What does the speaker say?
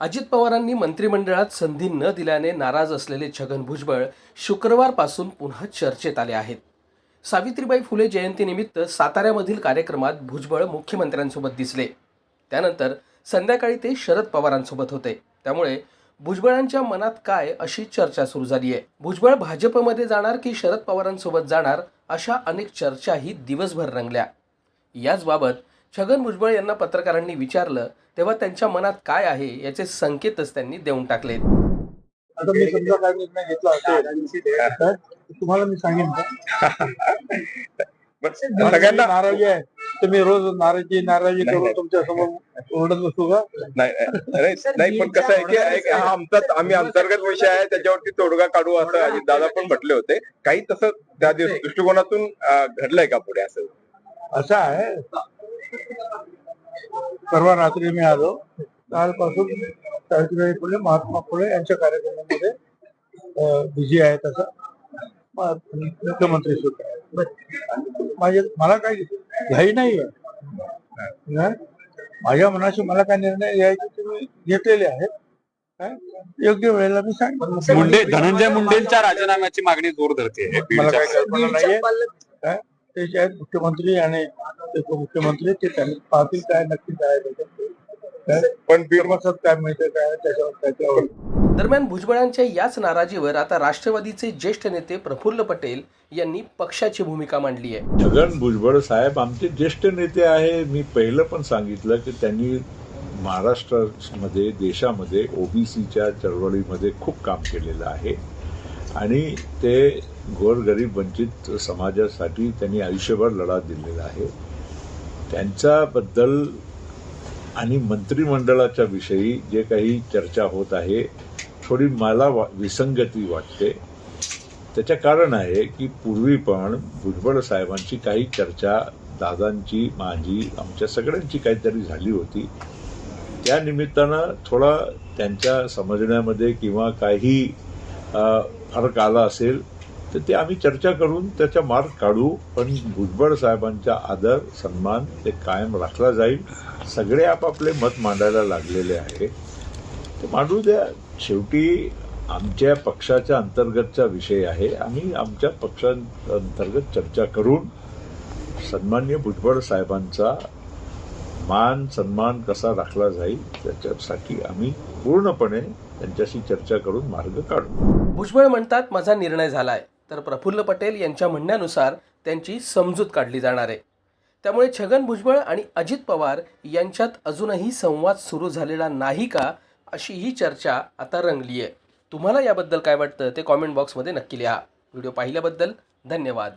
अजित पवारांनी मंत्रिमंडळात संधी न दिल्याने नाराज असलेले छगन भुजबळ शुक्रवारपासून पुन्हा चर्चेत आले आहेत. सावित्रीबाई फुले जयंतीनिमित्त साताऱ्यामधील कार्यक्रमात भुजबळ मुख्यमंत्र्यांसोबत दिसले. त्यानंतर संध्याकाळी ते शरद पवारांसोबत होते. त्यामुळे भुजबळांच्या मनात काय अशी चर्चा सुरू झाली आहे भुजबळ भाजपमध्ये जाणार की शरद पवारांसोबत जाणार अशा अनेक चर्चाही दिवसभर रंगल्या. याचबाबत छगन भुजबळ यांना पत्रकारांनी विचारलं तेव्हा त्यांच्या मनात काय आहे याचे संकेतच त्यांनी देऊन टाकलेत. आता मी समजा काय निर्णय घेतला असेल तर तुम्हाला मी सांगेन का? सगळ्यांना नाराजी आहे मी रोज नाराजी नाराजी करून तुमच्यासमोर ओरडत बसू का? नाही नाही नाही, पण कसं आहे की एक हा आमचा आम्ही अंतर्गत विषय आहे त्याच्यावरती तोडगा काढू असं अजित दादा पण म्हटले होते. काही तसं त्या दिवस दृष्टिकोनातून अं, घडलंय का पुढे असं? असं आहे. परवा रात्री मी आलो. कालपासून सावित्रीबाई फुले महात्मा फुले यांच्या कार्यक्रमामध्ये बिझी आहेत असं म- मुख्यमंत्री सुद्धा. माझे मला काही घाई नाही आहे माझ्या मनाशी मला काय निर्णय घ्यायचे ते मी घेतलेले आहेत? योग्य वेळेला मी सांग मुंडे धनंजय मुंडेंच्या राजीनाम्याची मागणी जोर धरते मला काही कल्पना नाहीये. काय ते जे आहेत मुख्यमंत्री आणि उपमुख्यमंत्री ते त्यांनी पाहतील काय नक्की काय पण काय मिळतं काय त्याच्यावर त्याच्यावर दरम्यान भुजबळांच्या याच नाराजीवर आता राष्ट्रवादीचे ज्येष्ठ नेते प्रफुल्ल पटेल यांनी पक्षाची भूमिका मांडली आहे. छगन भुजबळ साहेब आमचे ज्येष्ठ नेते आहे. मी पहिलं पण सांगितलं की त्यांनी महाराष्ट्रामध्ये देशामध्ये ओबीसीच्या चळवळीमध्ये खूप काम केलेलं आहे. आणि ते गोरगरीब वंचित समाजासाठी त्यांनी आयुष्यभर लढा दिलेला आहे. त्यांच्याबद्दल आणि मंत्रिमंडळाच्या विषयी जे काही चर्चा होत आहे थोडी मला वा विसंगती वाटते. त्याचं कारण आहे की पूर्वी पण भुजबळ साहेबांची काही चर्चा दादांची माझी आमच्या सगळ्यांची काहीतरी झाली होती. त्या निमित्तानं थोडा त्यांच्या समजण्यामध्ये किंवा काही फरक आला असेल तर ते आम्ही चर्चा करून त्याचा मार्ग काढू पण भुजबळ साहेबांचा आदर सन्मान ते कायम राखला जाईल. सगळे आपापले मत मांडायला लागलेले आहे. ते मांडू द्या. शेवटी आमच्या पक्षाच्या अंतर्गतचा विषय आहे. आम्ही आमच्या पक्षांतर्गत चर्चा करून सन्मान्य भुजबळ साहेबांचा मान सन्मान कसा राखला जाईल त्याच्यासाठी आम्ही पूर्णपणे त्यांच्याशी चर्चा करून मार्ग काढू. भुजबळ म्हणतात माझा निर्णय झालाय. तर प्रफुल्ल पटेल यांच्या म्हणण्यानुसार त्यांची समजूत काढली जाणार आहे. त्यामुळे छगन भुजबळ आणि अजित पवार यांच्यात अजूनही संवाद सुरू झालेला नाही का अशी ही चर्चा आता रंगली आहे तुम्हाला याबद्दल काय वाटतं ते कॉमेंट बॉक्समध्ये नक्की लिहा. व्हिडिओ पाहिल्याबद्दल धन्यवाद.